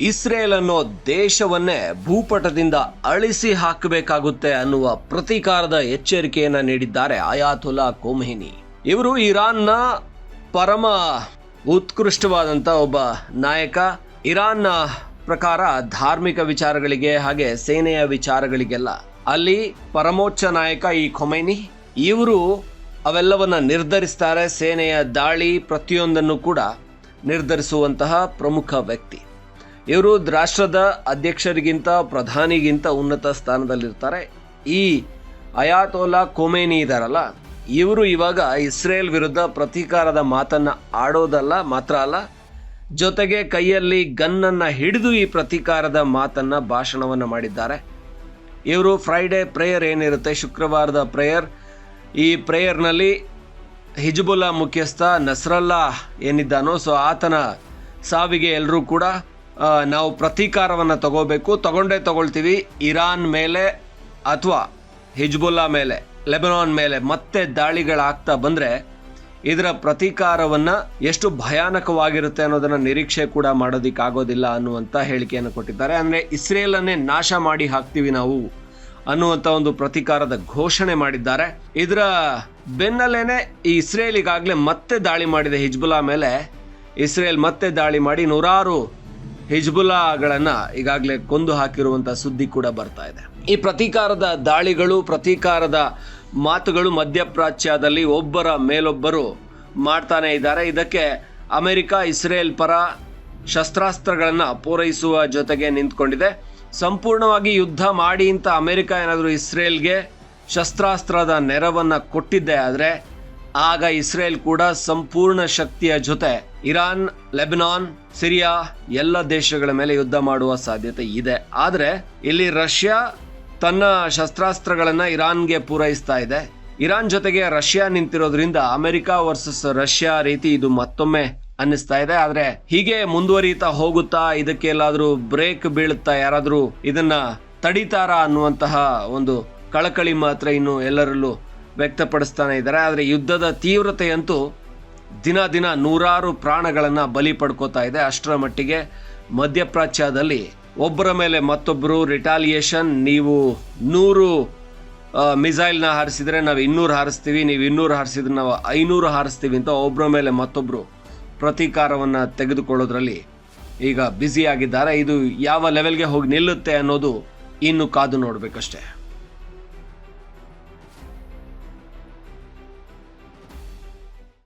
Israel ಅನ್ನೋ ದೇಶವನ್ನೇ ಭೂಪಟದಿಂದ ಅಳಿಸಿ ಹಾಕಬೇಕಾಗುತ್ತೆ ಅನ್ನುವ ಪ್ರತೀಕಾರದ ಎಚ್ಚರಿಕೆಯನ್ನ ನೀಡಿದ್ದಾರೆ ಅಯಾತುಲ್ಲಾ ಕೋಮಹಿನಿ. ಇವರು ಇರಾನ್ನ ಪರಮ ಉತ್ಕೃಷ್ಟವಾದಂಥ ಒಬ್ಬ ನಾಯಕ. ಇರಾನ್ನ ಪ್ರಕಾರ ಧಾರ್ಮಿಕ ವಿಚಾರಗಳಿಗೆ ಹಾಗೆ ಸೇನೆಯ ವಿಚಾರಗಳಿಗೆಲ್ಲ. ಅಲ್ಲಿ ಪರಮೋಚ್ಚ ನಾಯಕ ಈ ಖೊಮೈನಿ ಇವರು ಅವೆಲ್ಲವನ್ನ ನಿರ್ಧರಿಸ್ತಾರೆ. ಸೇನೆಯ ದಾಳಿ ಪ್ರತಿಯೊಂದನ್ನು ಕೂಡ ನಿರ್ಧರಿಸುವಂತಹ ಪ್ರಮುಖ ವ್ಯಕ್ತಿ. ಇವರು ರಾಷ್ಟ್ರದ ಅಧ್ಯಕ್ಷರಿಗಿಂತ ಪ್ರಧಾನಿಗಿಂತ ಉನ್ನತ ಸ್ಥಾನದಲ್ಲಿರ್ತಾರೆ. ಈ ಅಯಾತೋಲಾ ಕೊಮೇನಿ ಇದಾರಲ್ಲ, ಇವರು ಇವಾಗ ಇಸ್ರೇಲ್ ವಿರುದ್ಧ ಪ್ರತೀಕಾರದ ಮಾತನ್ನ ಆಡೋದಲ್ಲ, ಮಾತ್ರ ಅಲ್ಲ, ಜೊತೆಗೆ ಕೈಯಲ್ಲಿ ಗನ್ನನ್ನು ಹಿಡಿದು ಈ ಪ್ರತೀಕಾರದ ಮಾತನ್ನ ಭಾಷಣವನ್ನು ಮಾಡಿದ್ದಾರೆ. ಇವರು ಫ್ರೈಡೇ ಪ್ರೇಯರ್ ಏನಿರುತ್ತೆ, ಶುಕ್ರವಾರದ ಪ್ರೇಯರ್ ಈ ಪ್ರೇಯರ್ನಲ್ಲಿ ಹಿಜ್ಬುಲ್ಲಾ ಮುಖ್ಯಸ್ಥ ನಸ್ರಲ್ಲಾ ಏನಿದ್ದಾನೋ, ಸೊ ಆತನ ಸಾವಿಗೆ ಎಲ್ಲರೂ ಕೂಡ ನಾವು ಪ್ರತೀಕಾರವನ್ನು ತಗೋಬೇಕು. ತಗೊಂಡೇ ತಗೊಳ್ತೀವಿ. ಇರಾನ್ ಮೇಲೆ ಅಥವಾ ಹಿಜ್ಬುಲ್ಲಾ ಮೇಲೆ, ಲೆಬನಾನ್ ಮೇಲೆ ಮತ್ತೆ ದಾಳಿಗಳಾಗ್ತಾ ಬಂದರೆ ಇದರ ಪ್ರತೀಕಾರವನ್ನು ಎಷ್ಟು ಭಯಾನಕವಾಗಿರುತ್ತೆ ಅನ್ನೋದನ್ನು ನಿರೀಕ್ಷೆ ಕೂಡ ಮಾಡೋದಕ್ಕಾಗೋದಿಲ್ಲ ಅನ್ನುವಂಥ ಹೇಳಿಕೆಯನ್ನು ಕೊಟ್ಟಿದ್ದಾರೆ. ಅಂದರೆ ಇಸ್ರೇಲನ್ನೇ ನಾಶ ಮಾಡಿ ಹಾಕ್ತೀವಿ ನಾವು ಅನ್ನುವಂಥ ಒಂದು ಪ್ರತೀಕಾರದ ಘೋಷಣೆ ಮಾಡಿದ್ದಾರೆ. ಇದರ ಬೆನ್ನಲ್ಲೇನೆ ಈ ಇಸ್ರೇಲಿಗಾಗಲೇ ಮತ್ತೆ ದಾಳಿ ಮಾಡಿದೆ ಹಿಜ್ಬುಲಾ ಮೇಲೆ. ಇಸ್ರೇಲ್ ಮತ್ತೆ ದಾಳಿ ಮಾಡಿ ನೂರಾರು ಹಿಜ್ಬುಲ್ಲಾಗಳನ್ನ ಈಗಾಗಲೇ ಕೊಂದು ಹಾಕಿರುವಂತ ಸುದ್ದಿ ಕೂಡ ಬರ್ತಾ ಇದೆ. ಈ ಪ್ರತೀಕಾರದ ದಾಳಿಗಳು, ಪ್ರತೀಕಾರದ ಮಾತುಗಳು ಮಧ್ಯಪ್ರಾಚ್ಯದಲ್ಲಿ ಒಬ್ಬರ ಮೇಲೊಬ್ಬರು ಮಾಡ್ತಾನೆ ಇದ್ದಾರೆ. ಇದಕ್ಕೆ ಅಮೆರಿಕ, ಇಸ್ರೇಲ್ ಪರ ಶಸ್ತ್ರಾಸ್ತ್ರಗಳನ್ನು ಪೂರೈಸುವ ಜೊತೆಗೆ ನಿಂತ್ಕೊಂಡಿದೆ. ಸಂಪೂರ್ಣವಾಗಿ ಯುದ್ಧ ಮಾಡಿ ಅಂತ ಅಮೆರಿಕ ಏನಾದರೂ ಇಸ್ರೇಲ್ಗೆ ಶಸ್ತ್ರಾಸ್ತ್ರದ ನೆರವನ್ನು ಕೊಟ್ಟಿದ್ದೆ ಆದರೆ, ಆಗ ಇಸ್ರೇಲ್ ಕೂಡ ಸಂಪೂರ್ಣ ಶಕ್ತಿಯ ಜೊತೆ ಇರಾನ್, ಲೆಬನಾನ್, ಸಿರಿಯಾ ಎಲ್ಲ ದೇಶಗಳ ಮೇಲೆ ಯುದ್ಧ ಮಾಡುವ ಸಾಧ್ಯತೆ ಇದೆ. ಆದರೆ ಇಲ್ಲಿ ರಷ್ಯಾ ತನ್ನ ಶಸ್ತ್ರಾಸ್ತ್ರಗಳನ್ನು ಇರಾನ್ಗೆ ಪೂರೈಸ್ತಾ ಇದೆ. ಇರಾನ್ ಜೊತೆಗೆ ರಷ್ಯಾ ನಿಂತಿರೋದ್ರಿಂದ ಅಮೆರಿಕ ವರ್ಸಸ್ ರಷ್ಯಾ ರೀತಿ ಇದು ಮತ್ತೊಮ್ಮೆ ಅನ್ನಿಸ್ತಾ ಇದೆ. ಆದ್ರೆ ಹೀಗೆ ಮುಂದುವರಿತಾ ಹೋಗುತ್ತಾ ಇದಕ್ಕೆ ಎಲ್ಲಾದ್ರೂ ಬ್ರೇಕ್ ಬೀಳುತ್ತಾ ಯಾರಾದರೂ ಇದನ್ನ ತಡಿತಾರ ಅನ್ನುವಂತಹ ಒಂದು ಕಳಕಳಿ ಮಾತ್ರ ಇನ್ನು ಎಲ್ಲರಲ್ಲೂ ವ್ಯಕ್ತಪಡಿಸ್ತಾನೆ ಇದ್ದಾರೆ. ಆದರೆ ಯುದ್ಧದ ತೀವ್ರತೆಯಂತೂ ದಿನ ದಿನ ನೂರಾರು ಪ್ರಾಣಗಳನ್ನು ಬಲಿ ಪಡ್ಕೋತಾ ಇದೆ. ಅಷ್ಟರ ಮಟ್ಟಿಗೆ ಮಧ್ಯಪ್ರಾಚ್ಯದಲ್ಲಿ ಒಬ್ಬರ ಮೇಲೆ ಮತ್ತೊಬ್ಬರು ರಿಟಾಲಿಯೇಷನ್, ನೀವು ನೂರು ಮಿಸೈಲ್ನ ಹಾರಿಸಿದರೆ ನಾವು ಇನ್ನೂರು ಹಾರಿಸ್ತೀವಿ, ನೀವು ಇನ್ನೂರು ಹಾರಿಸಿದ್ರೆ ನಾವು ಐನೂರು ಹಾರಿಸ್ತೀವಿ ಅಂತ ಒಬ್ಬರ ಮೇಲೆ ಮತ್ತೊಬ್ಬರು ಪ್ರತೀಕಾರವನ್ನು ತೆಗೆದುಕೊಳ್ಳೋದ್ರಲ್ಲಿ ಈಗ ಬ್ಯುಸಿ ಆಗಿದ್ದಾರೆ. ಇದು ಯಾವ ಲೆವೆಲ್ಗೆ ಹೋಗಿ ನಿಲ್ಲುತ್ತೆ ಅನ್ನೋದು ಇನ್ನು ಕಾದು ನೋಡಬೇಕಷ್ಟೇ.